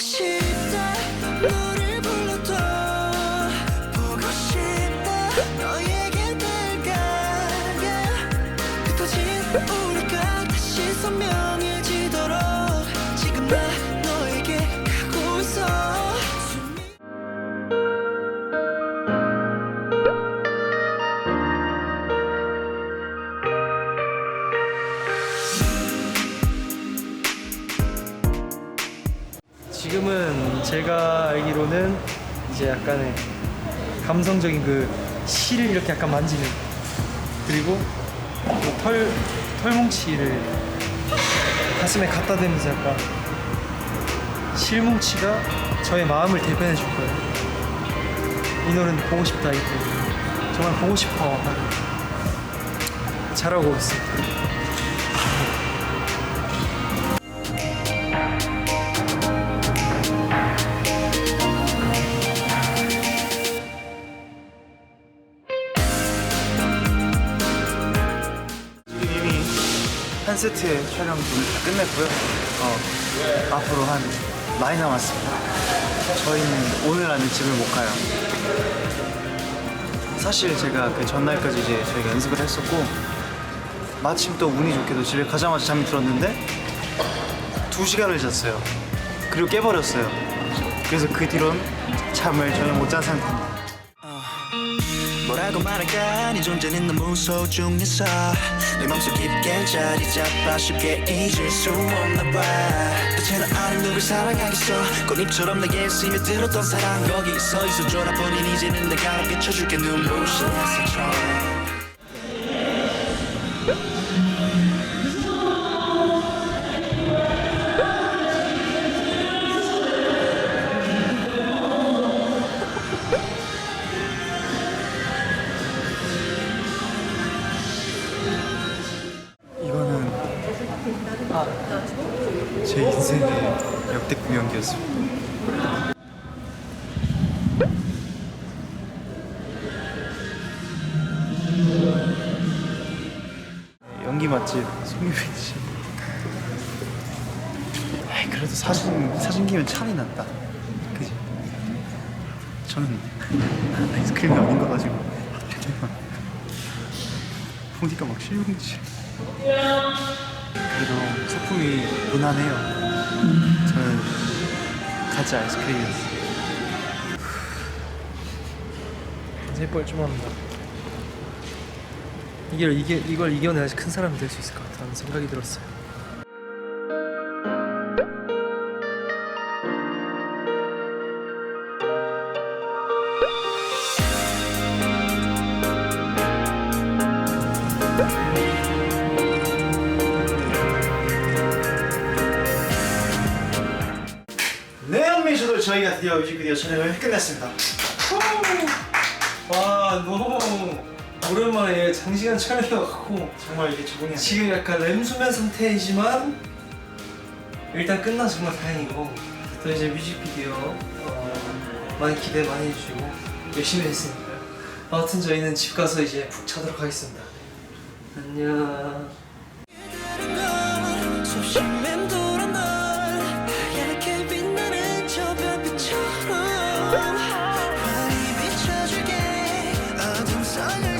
싶다 지금은 제가 알기로는 이제 약간의 감성적인 그 실을 이렇게 약간 만지는 그리고 그털 털뭉치를 가슴에 갖다 대면서 약간 실뭉치가 저의 마음을 대변해 줄 거예요. 이 노래는 보고 싶다 이거 정말 보고 싶어 잘하고 있습니다. 한 세트의 촬영 오늘 다 끝냈고요. 어, 앞으로 한 많이 남았습니다. 저희는 오늘 안에 집을 못 가요. 사실 제가 그 전날까지 이제 저희가 연습을 했었고 마침 또 운이 좋게도 집에 가자마자 잠이 들었는데 두 시간을 잤어요. 그리고 깨버렸어요. 그래서 그 뒤로는 잠을 전혀 못 잔 상태입니다. 뭐라고 말할까? 네 존재는 너무 소중해서 내 맘속 깊게 자리 잡아 쉽게 잊을 수 없나 봐. 대체는 않은 누굴 사랑하겠어? 꽃잎처럼 내게 스며들었던 사랑. 거기 서 있어 줘라 본인 이제는 내가 비춰줄게 눈부신 햇살처럼 제 인생의 역대급 연기였습니다. 연기 맛집 송유빈 씨. 아이, 그래도 사진 사진 기면 차이 난다. 그지? 저는 아이스크림이 아닌 거 가지고 보니까 막 실용지. 소품이 무난해요. 저는 가짜 아이스크림이었어요. 이제 뻘쭘합니다. 이걸 이게 이걸 이겨내야지 큰 사람이 될 수 있을 것 같다는 생각이 들었어요. 저희가 드디어 뮤직비디오 촬영을 끝냈습니다. 와 너무 오랜만에 장시간 촬영해갖고 정말 이게 적응이 안 돼. 지금 약간 램수면 상태이지만 일단 끝나서 정말 다행이고 또 이제 뮤직비디오 어, 많이 기대 많이 해주시고 열심히 했으니까요 아무튼 저희는 집 가서 이제 푹 자도록 하겠습니다 안녕 어